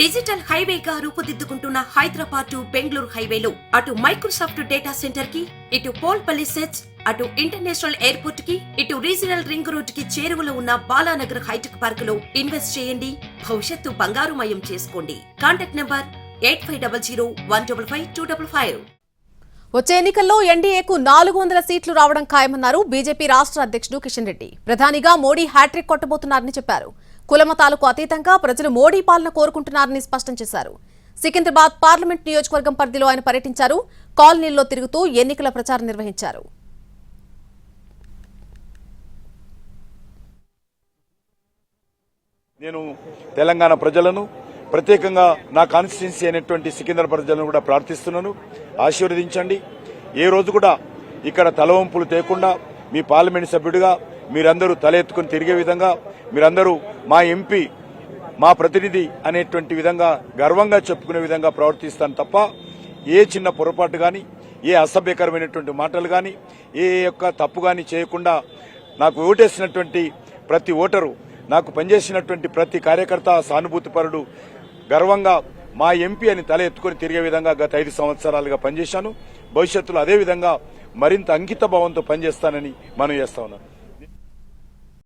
Digital హైవేగా రూపుదిద్దుకుంటున్న Hyderabad to Bengaluru హైవేలో. అటు మైక్రోసాఫ్ట్ డేటా సెంటర్కి ఇటు పోల్ సెట్స్ అటు ఇంటర్నేషనల్ ఎయిర్పోర్ట్కి ఇటు రీజనల్ రింగ్ రోడ్కి చేరువలో ఉన్న బాలానగర్ హైటెక్ పార్క్లో ఇన్వెస్ట్ చేయండి. భవిష్యత్తు బంగారుమయం చేసుకోండి. Contact number eight five double zero one double five two double five. వచ్చే ఎన్నికల్లో ఎన్డీఏకు నాలుగు వందల సీట్లు రావడం ఖాయమన్నారు బీజేపీ రాష్ట్ర అధ్యక్షుడు కిషన్ రెడ్డి. ప్రధానిగా మోడీ హ్యాట్రిక్ కొట్టబోతున్నారని చెప్పారు. కులమతాలకు అతీతంగా ప్రజలు మోడీ పాలన కోరుకుంటున్నారని స్పష్టం చేశారు. సికింద్రాబాద్ పార్లమెంట్ నియోజకవర్గం పరిధిలో ఆయన పర్యటించారు. కాలనీల్లో తిరుగుతూ ఎన్నికల ప్రచారం నిర్వహించారు. నేను తెలంగాణ ప్రజలను ప్రత్యేకంగా నా కాన్స్టిట్యున్సీ అయినటువంటి సికింద్రాబాద్ ప్రజలను కూడా ప్రార్థిస్తున్నాను. ఆశీర్వదించండి. ఏ రోజు కూడా ఇక్కడ తలవంపులు తేకుండా మీ పార్లమెంట్ సభ్యుడిగా మీరందరూ తలెత్తుకుని తిరిగే విధంగా మీరందరూ మా ఎంపీ మా ప్రతినిధి అనేటువంటి విధంగా గర్వంగా చెప్పుకునే విధంగా ప్రవర్తిస్తాను తప్ప ఏ చిన్న పొరపాటు కానీ ఏ అసభ్యకరమైనటువంటి మాటలు కానీ ఏ యొక్క తప్పు కానీ చేయకుండా నాకు ఓటేసినటువంటి ప్రతి ఓటరు నాకు పనిచేసినటువంటి ప్రతి కార్యకర్త సానుభూతిపరుడు గర్వంగా మా ఎంపీ అని తల ఎత్తుకొని తిరిగే విధంగా గత ఐదు సంవత్సరాలుగా పనిచేశాను. భవిష్యత్తులో అదే విధంగా మరింత అంకిత భావంతో పనిచేస్తానని మనం చేస్తా ఉన్నాం.